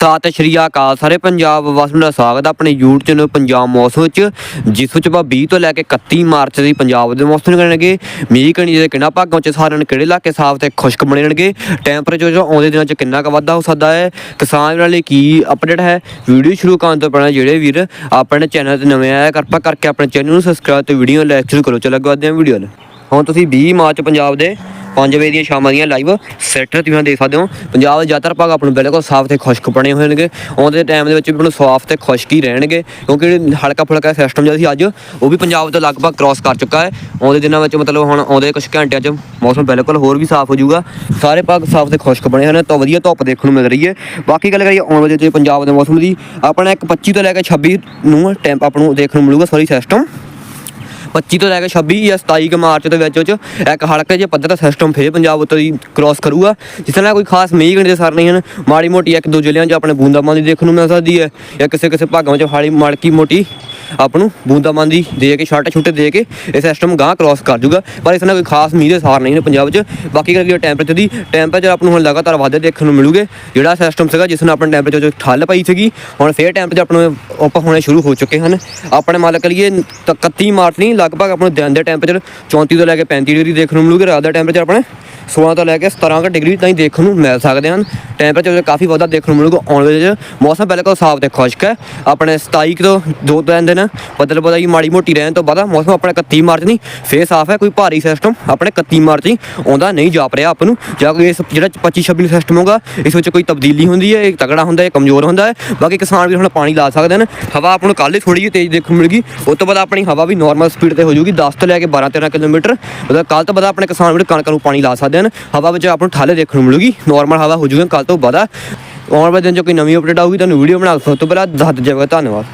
ਸਤਿ ਸ਼੍ਰੀ ਅਕਾਲ। ਸਾਰੇ ਪੰਜਾਬ ਵਾਸੀਆਂ ਦਾ ਸਵਾਗਤ ਹੈ। ਆਪਣੇ YouTube ਚੈਨਲ ਪੰਜਾਬ ਮੌਸਮ ਵਿੱਚ, ਜਿਸ ਵਿੱਚ ਆਪਾਂ 20 ਤੋਂ ਲੈ ਕੇ 31 ਮਾਰਚ ਦੀ ਪੰਜਾਬ ਦੇ ਮੌਸਮ ਕਰਨਗੇ ਮੀਂਹ ਕਣੀ ਦੇ ਕਿੰਨਾ ਭਾਗਾਂ ਚ ਸਾਰਿਆਂ ਨੂੰ ਕਿਹੜੇ ਇਲਾਕੇ ਸਾਫ਼ ਤੇ ਖੁਸ਼ਕ ਬਣੇ ਰਹਿਣਗੇ? ਟੈਂਪਰੇਚਰ ਜੋ ਆਉਂਦੇ ਦਿਨਾਂ ਚ ਕਿੰਨਾ ਕੁ ਵਾਧਾ ਹੋ ਸਕਦਾ ਹੈ? ਕਿਸਾਨ ਵੀਰਾਂ ਲਈ ਕੀ ਅਪਡੇਟ ਹੈ? ਵੀਡੀਓ ਸ਼ੁਰੂ ਕਰਨ ਤੋਂ ਪਹਿਲਾਂ ਜਿਹੜੇ ਵੀਰ ਆਪਣੇ ਚੈਨਲ ਤੇ ਨਵੇਂ ਆਇਆ ਕਿਰਪਾ ਕਰਕੇ ਆਪਣੇ ਚੈਨਲ ਨੂੰ ਸਬਸਕ੍ਰਾਈਬ ਤੇ ਵੀਡੀਓ ਲਾਈਕ ਸ਼ੁਰੂ ਕਰੋ। ਚਲੋ ਅੱਗੇ ਵਧਦੇ ਹਾਂ ਵੀਡੀਓ ਨੂੰ ਹੁਣ ਤੁਸੀਂ 20 ਮਾਰਚ ਪੰਜਾਬ ਦੇ 5 ਵਜੇ ਦੀਆਂ ਸ਼ਾਮਾਂ ਦੀਆਂ ਲਾਈਵ ਸੈਟਰ ਤੁਸੀਂ ਦੇਖ ਸਕਦੇ ਹੋ। ਪੰਜਾਬ ਦੇ ਜ਼ਿਆਦਾਤਰ ਭਾਗ ਆਪਣੇ ਬਿਲਕੁਲ ਸਾਫ਼ ਤੇ ਖੁਸ਼ਕ ਬਣੇ ਹੋਏ ਨੇਗੇ। ਆਉਂਦੇ ਟਾਈਮ ਦੇ ਵਿੱਚ ਵੀ ਤੁਹਾਨੂੰ ਸਾਫ਼ ਤੇ ਖੁਸ਼ਕ ਹੀ ਰਹਿਣਗੇ, ਕਿਉਂਕਿ ਹਲਕਾ ਫੁਲਕਾ ਸਿਸਟਮ ਜਿਹੜਾ ਸੀ ਅੱਜ, ਉਹ ਵੀ ਪੰਜਾਬ ਤੋਂ ਲਗਭਗ ਕ੍ਰਾਸ ਕਰ ਚੁੱਕਾ ਹੈ। ਆਉਂਦੇ ਦਿਨਾਂ ਵਿੱਚ ਮਤਲਬ ਹੁਣ ਆਉਂਦੇ ਕੁਝ ਘੰਟਿਆਂ 'ਚ ਮੌਸਮ ਬਿਲਕੁਲ ਹੋਰ ਵੀ ਸਾਫ਼ ਹੋ ਜਾਊਗਾ। ਸਾਰੇ ਭਾਗ ਸਾਫ਼ ਤੇ ਖੁਸ਼ਕ ਬਣੇ ਹਨ ਤਾਂ ਵਧੀਆ ਧੁੱਪ ਦੇਖਣ ਨੂੰ ਮਿਲ ਰਹੀ ਹੈ। ਬਾਕੀ ਗੱਲ ਕਰੀਏ ਆਉਣ ਵਾਲੇ ਤੇ ਪੰਜਾਬ ਦੇ ਮੌਸਮ ਦੀ, ਆਪਣਾ ਇੱਕ 25 ਤੋਂ ਲੈ ਕੇ 26 ਨੂੰ ਟੈਂਪ ਆਪ ਨੂੰ ਦੇਖਣ ਨੂੰ ਮਿਲੂਗਾ ਸੌਰੀ ਸਿਸਟਮ 25 ਤੋਂ ਲੈ ਕੇ 26 ਜਾਂ 27 ਕੁ ਮਾਰਚ ਦੇ ਵਿੱਚ ਵਿੱਚ ਇੱਕ ਹਲਕੇ ਜਿਹੇ ਪੱਧਰ ਦਾ ਸਿਸਟਮ ਫੇਰ ਪੰਜਾਬ ਉੱਤੇ ਦੀ ਕ੍ਰਾਸ ਕਰੂਗਾ, ਜਿਸ ਨਾਲ ਕੋਈ ਖਾਸ ਮੀਂਹ ਗਣ ਦੇ ਸਰ ਨਹੀਂ ਹਨ। ਮਾੜੀ ਮੋਟੀ ਇੱਕ ਦੋ ਜ਼ਿਲ੍ਹਿਆਂ 'ਚ ਆਪਣੇ ਬੂੰਦਾਬਾਂਦੀ ਦੇਖਣ ਨੂੰ ਮਿਲ ਸਕਦੀ ਹੈ ਜਾਂ ਕਿਸੇ ਕਿਸੇ ਭਾਗਾਂ 'ਚ ਹਾਲੀ ਮਲਕੀ ਮੋਟੀ ਆਪ ਨੂੰ ਬੂੰਦਾਬਾਂਦੀ ਦੇ ਕੇ, ਛੱਟ ਛੁੱਟੇ ਦੇ ਕੇ ਇਹ ਸਿਸਟਮ ਗਾਂ ਕ੍ਰਾਸ ਕਰ ਜੂਗਾ। ਪਰ ਇਸ ਨਾਲ ਕੋਈ ਖਾਸ ਮੀਂਹ ਦੇ ਸਾਰ ਨਹੀਂ ਨੇ ਪੰਜਾਬ 'ਚ। ਬਾਕੀ ਗੱਲ ਕਰੀਏ ਟੈਂਪਰੇਚਰ ਦੀ ਟੈਂਪਰੇਚਰ ਆਪ ਨੂੰ ਹੁਣ ਲਗਾਤਾਰ ਵਾਧੇ ਦੇਖਣ ਨੂੰ ਮਿਲੂਗੇ। ਜਿਹੜਾ ਸਿਸਟਮ ਸੀਗਾ ਜਿਸ ਨਾਲ ਆਪਣੇ ਟੈਂਪਰੇਚਰ 'ਚ ਠੱਲ ਪਈ ਸੀਗੀ, ਹੁਣ ਫੇਰ ਟੈਂਪਰੇਚਰ ਆਪਣੇ ਉੱਪਰ ਹੋਣੇ ਸ਼ੁਰੂ ਹੋ ਚੁੱਕੇ ਹਨ। ਆਪਣੇ ਮੰਨ ਕਰੀਏ ਤਾਂ 31 ਮਾਰਚ ਨਹੀਂ ਲਗਭਗ ਆਪਣੇ ਦਿਨ ਦੇ ਟੈਂਪਰੇਚਰ 34 ਤੋਂ ਲੈ ਕੇ 35 ਡਿਗਰੀ ਦੇਖਣ ਨੂੰ ਮਿਲੂਗੇ, ਰਾਤ ਦਾ ਟੈਂਪਰੇਚਰ ਆਪਣੇ 16 ਤੋਂ ਲੈ ਕੇ 17 ਕੁ ਡਿਗਰੀ ਤਾਈਂ ਦੇਖਣ ਨੂੰ ਮਿਲ ਸਕਦੇ ਹਨ। ਟੈਂਪਰੇਚਰ ਕਾਫੀ ਵਾਧਾ ਦੇਖਣ ਨੂੰ ਮਿਲੂਗਾ ਆਉਣ ਵਾਲੇ ਚ। ਮੌਸਮ ਬਿਲਕੁਲ ਸਾਫ਼ ਤੇ ਖੁਸ਼ਕ ਹੈ। ਆਪਣੇ 27 ਤੋਂ ਦੋ ਤਿੰਨ ਦਿਨ, ਬਦਲ ਬਦਾਈ ਮਾੜੀ ਮੋਟੀ ਰਹਿਣ ਤੋਂ ਬਾਅਦ ਮੌਸਮ ਆਪਣਾ 31 ਮਾਰਚ ਨਹੀਂ ਫੇਰ ਸਾਫ਼ ਹੈ, ਕੋਈ ਭਾਰੀ ਸਿਸਟਮ ਆਪਣੇ 31 ਮਾਰਚ ਹੀ ਆਉਂਦਾ ਨਹੀਂ ਜਾਪ ਰਿਹਾ ਆਪ ਨੂੰ। ਜਾਂ ਕੋਈ ਇਸ ਜਿਹੜਾ 25 26 ਸਿਸਟਮ ਹੋਗਾ ਇਸ ਵਿੱਚ ਕੋਈ ਤਬਦੀਲੀ ਹੁੰਦੀ ਹੈ, ਇਹ ਤਗੜਾ ਹੁੰਦਾ ਹੈ, ਕਮਜ਼ੋਰ ਹੁੰਦਾ ਹੈ। ਬਾਕੀ ਕਿਸਾਨ ਵੀ ਹੁਣ ਪਾਣੀ ਲਾ ਸਕਦੇ ਹਨ। ਹਵਾ ਆਪ ਨੂੰ ਕੱਲ੍ਹ ਹੀ ਥੋੜੀ ਜਿਹੀ ਤੇਜ਼ ਦੇਖਣ ਨੂੰ ਮਿਲੇਗੀ। ਉਸ ਤੋਂ ਬਾਅਦ ਆਪਣੀ ਹਵਾ ਵੀ ਨਾਰਮਲ ਸਪੀਡ ਤੇ ਹੋ ਜਾਊਗੀ। 10 ਤੋਂ ਲੈ ਕੇ 12 13 ਕਿਲੋਮੀਟਰ, ਮਤਲਬ ਕੱਲ ਤੋਂ ਬਾਅਦ ਆਪਣੇ ਕਿਸਾਨ ਵੀ ਕਣਕ ਨੂੰ ਪਾਣੀ ਲਾ ਸਕਦੇ ਹਨ ਹਵਾ ਵਿੱਚ ਆਪ ਨੂੰ ਠਾਲੇ ਦੇਖਣ ਨੂੰ ਮਿਲੂਗੀ। ਨਾਰਮਲ ਹਵਾ ਹੋ ਜਾਊਗੀ ਕੱਲ ਤੋਂ ਬਾਅਦ। ਆਉਣ ਵਾਲੇ ਦਿਨ 'ਚ ਕੋਈ ਨਵੀਂ ਅਪਡੇਟ ਆਊਗੀ, ਤੁਹਾਨੂੰ ਵੀਡੀਓ ਬਣਾ ਕੇ ਤੋਂ ਪਹਿਲਾਂ ਦੱਸ ਦਿਓ। ਧੰਨਵਾਦ।